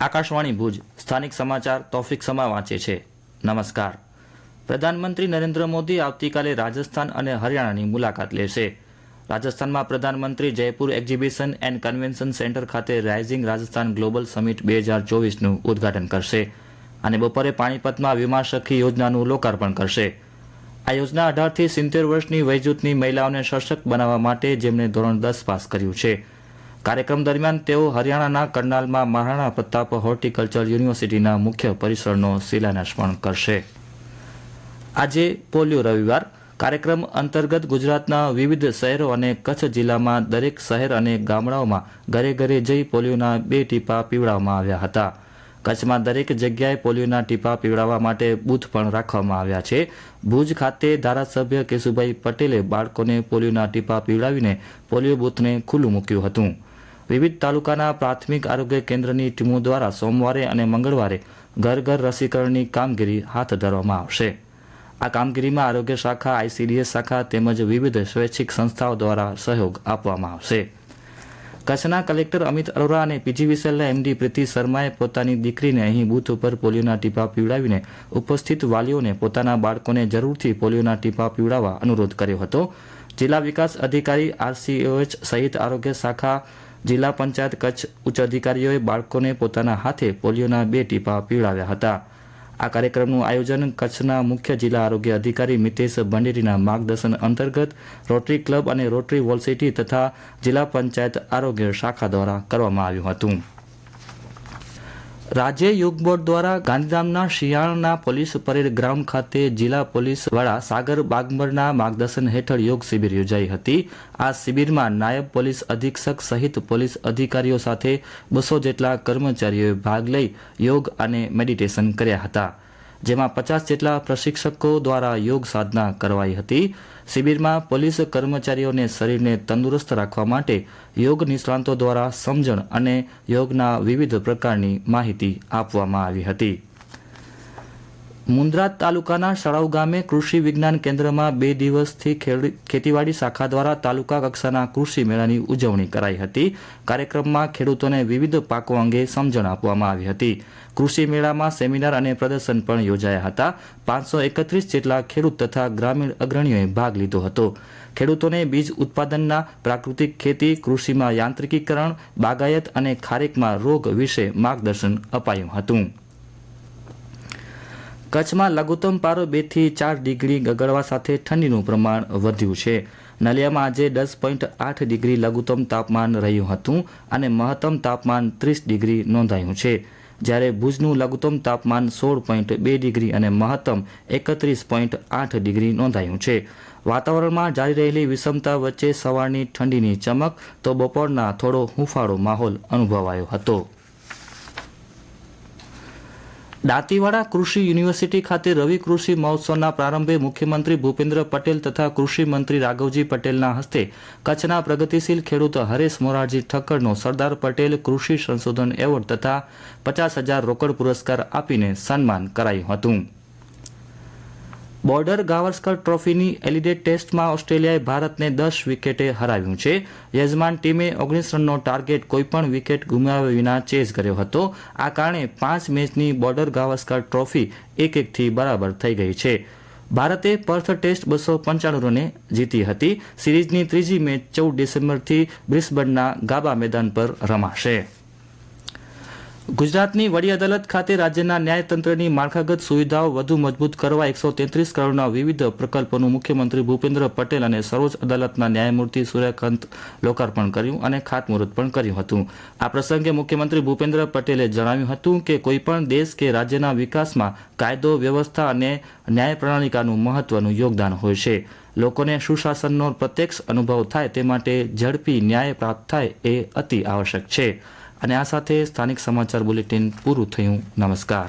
આકાશવાણી ભુજ, સ્થાનિક સમાચાર તોફિક સમા વાંચે છે. નમસ્કાર. પ્રધાનમંત્રી નરેન્દ્ર મોદી આવતીકાલે રાજસ્થાન અને હરિયાણાની મુલાકાત લેશે. રાજસ્થાનમાં પ્રધાનમંત્રી Jaipur exhibition and convention centre ખાતે રાઇઝિંગ રાજસ્થાન ગ્લોબલ સમિટ બે હજાર ચોવીસનું ઉદ્ઘાટન કરશે અને બપોરે પાણીપતમાં વીમા સખી યોજનાનું લોકાર્પણ કરશે. આ યોજના અઢારથી સિત્તેર વર્ષની વયજૂથની મહિલાઓને સશક્ત બનાવવા માટે જેમણે ધોરણ દસ પાસ કર્યું છે. કાર્યક્રમ દરમિયાન તેઓ હરિયાણાના કરનાલમાં મહારાણા પ્રતાપ હોર્ટિકલ્ચર યુનિવર્સિટીના મુખ્ય પરિસરનો શિલાન્યાસ પણ કરશે. આજે પોલિયો રવિવાર, કાર્યક્રમ અંતર્ગત ગુજરાતના વિવિધ શહેરો અને કચ્છ જિલ્લામાં દરેક શહેર અને ગામડાઓમાં ઘરે ઘરે જઈ પોલિયોના બે ટીપા પીવડાવવામાં આવ્યા હતા. કચ્છમાં દરેક જગ્યાએ પોલિયોના ટીપા પીવડાવવા માટે બૂથ પણ રાખવામાં આવ્યા છે. ભુજ ખાતે ધારાસભ્ય કેશુભાઈ પટેલે બાળકોને પોલિયોના ટીપા પીવડાવીને પોલિયો બૂથને ખુલ્લું મૂક્યું હતું. વિવિધ તાલુકાના પ્રાથમિક આરોગ્ય કેન્દ્રની ટીમો દ્વારા સોમવારે અને મંગળવારે ઘર ઘર રસીકરણની કામગીરી હાથ ધરવામાં આવશે. આ કામગીરીમાં આરોગ્ય શાખા, આઈસીડીએસ શાખા તેમજ વિવિધ સ્વૈચ્છિક સંસ્થાઓ દ્વારા સહયોગ આપવામાં આવશે. કચ્છના કલેક્ટર અમિત અરોરા અને પીજીવીસીએલના એમડી પ્રીતિ શર્માએ પોતાની દીકરીને અહીં બૂથ ઉપર પોલિયોના ટીપા પીવડાવીને ઉપસ્થિત વાલીઓને પોતાના બાળકોને જરૂરથી પોલિયોના ટીપા પીવડાવવા અનુરોધ કર્યો હતો. જિલ્લા વિકાસ અધિકારી, આરસીઓએચ સહિત આરોગ્ય શાખા જિલ્લા પંચાયત કચ્છ ઉચ્ચ અધિકારીઓએ બાળકોને પોતાના હાથે પોલિયોના બે ટીપા પીવડાવ્યા હતા. આ કાર્યક્રમનું આયોજન કચ્છના મુખ્ય જિલ્લા આરોગ્ય અધિકારી મિતેશ ભંડેરીના માર્ગદર્શન અંતર્ગત રોટરી ક્લબ અને રોટરી વોલસિટી તથા જિલ્લા પંચાયત આરોગ્ય શાખા દ્વારા કરવામાં આવ્યું હતું. રાજ્ય યોગ બોર્ડ દ્વારા ગાંધીધામના શિયાળના પોલીસ પરેડ ગ્રાઉન્ડ ખાતે જિલ્લા પોલીસ વડા સાગર બાગમરના માર્ગદર્શન હેઠળ યોગ શિબિર યોજાઈ હતી. આ શિબિરમાં નાયબ પોલીસ અધિક્ષક સહિત પોલીસ અધિકારીઓ સાથે બસો જેટલા કર્મચારીઓએ ભાગ લઈ યોગ અને મેડિટેશન કર્યા હતા. જેમાં પચાસ જેટલા પ્રશિક્ષકો દ્વારા યોગ સાધના કરવાઈ હતી. શિબિરમાં પોલીસ કર્મચારીઓને શરીરને તંદુરસ્ત રાખવા માટે યોગ નિષ્ણાંતો દ્વારા સમજણ અને યોગના વિવિધ પ્રકારની માહિતી આપવામાં આવી હતી. મુન્દ્રા તાલુકાના સળાવ ગામે કૃષિ વિજ્ઞાન કેન્દ્રમાં બે દિવસથી ખેતીવાડી શાખા દ્વારા તાલુકા કક્ષાના કૃષિ મેળાની ઉજવણી કરાઈ હતી. કાર્યક્રમમાં ખેડૂતોને વિવિધ પાકો અંગે સમજણ આપવામાં આવી હતી. કૃષિ મેળામાં સેમિનાર અને પ્રદર્શન પણ યોજાયા હતા. પાંચસો એકત્રીસ જેટલા ખેડૂત તથા ગ્રામીણ અગ્રણીઓએ ભાગ લીધો હતો. ખેડૂતોને બીજ ઉત્પાદનના પ્રાકૃતિક ખેતી, કૃષિમાં યાંત્રિકીકરણ, બાગાયત અને ખારેકમાં રોગ વિશે માર્ગદર્શન અપાયું હતું. કચ્છમાં લઘુત્તમ પારો બેથી ચાર ડિગ્રી ગગડવા સાથે ઠંડીનું પ્રમાણ વધ્યું છે. નલિયામાં આજે દસ પોઈન્ટ આઠ ડિગ્રી લઘુત્તમ તાપમાન રહ્યું હતું અને મહત્તમ તાપમાન ત્રીસ ડિગ્રી નોંધાયું છે. જ્યારે ભુજનું લઘુત્તમ તાપમાન સોળ પોઈન્ટ બે ડિગ્રી અને મહત્તમ એકત્રીસ પોઈન્ટ આઠ ડિગ્રી નોંધાયું છે. વાતાવરણમાં જારી રહેલી વિષમતા વચ્ચે સવારની ઠંડીની ચમક તો બપોરના થોડો હુંફાળો માહોલ અનુભવાયો હતો. દાંતીવાડા કૃષિ યુનિવર્સિટી ખાતે રવિ કૃષિ મહોત્સવના પ્રારંભે મુખ્યમંત્રી ભૂપેન્દ્ર પટેલ તથા કૃષિ મંત્રી રાઘવજી પટેલના હસ્તે કચ્છના પ્રગતિશીલ ખેડૂત હરેશ મોરારજી ઠક્કરનો સરદાર પટેલ કૃષિ સંશોધન એવોર્ડ તથા પચાસ હજાર રોકડ પુરસ્કાર આપીને સન્માન કરાયું હતું. બોર્ડર ગાવસ્કર ટ્રોફીની એલિડેટ ટેસ્ટમાં ઓસ્ટ્રેલિયાએ ભારતને દસ વિકેટે હરાવ્યું છે. યજમાન ટીમે ઓગણીસ રનનો ટાર્ગેટ કોઈપણ વિકેટ ગુમાવ્યા વિના ચેઝ કર્યો હતો. આ કારણે પાંચ મેચની બોર્ડર ગાવસ્કર ટ્રોફી એક એકથી બરાબર થઈ ગઈ છે. ભારતે પર્થ ટેસ્ટ બસો પંચાણું રને જીતી હતી. સિરીઝની ત્રીજી મેચ ચૌદ ડિસેમ્બરથી બ્રિસ્બનના ગાબા મેદાન પર રમાશે. ગુજરાતની વડી અદાલત ખાતે રાજ્યના ન્યાયતંત્રની માળખાગત સુવિધાઓ વધુ મજબૂત કરવા એકસો તેત્રીસ કરોડના વિવિધ પ્રકલ્પોનું મુખ્યમંત્રી ભૂપેન્દ્ર પટેલ અને સર્વોચ્ચ અદાલતના ન્યાયમૂર્તિ સૂર્યકાંત લોકાર્પણ કર્યું અને ખાતમુહૂર્ત પણ કર્યું હતું. આ પ્રસંગે મુખ્યમંત્રી ભૂપેન્દ્ર પટેલે જણાવ્યું હતું કે કોઈપણ દેશ કે રાજ્યના વિકાસમાં કાયદો, વ્યવસ્થા અને ન્યાય પ્રણાલિકાનું મહત્વનું યોગદાન હોય છે. લોકોને સુશાસનનો પ્રત્યક્ષ અનુભવ થાય તે માટે ઝડપી ન્યાય પ્રાપ્ત થાય એ અતિ આવશ્યક છે. અને આ સાથે સ્થાનિક સમાચાર બુલેટિન પૂરું થયું. નમસ્કાર.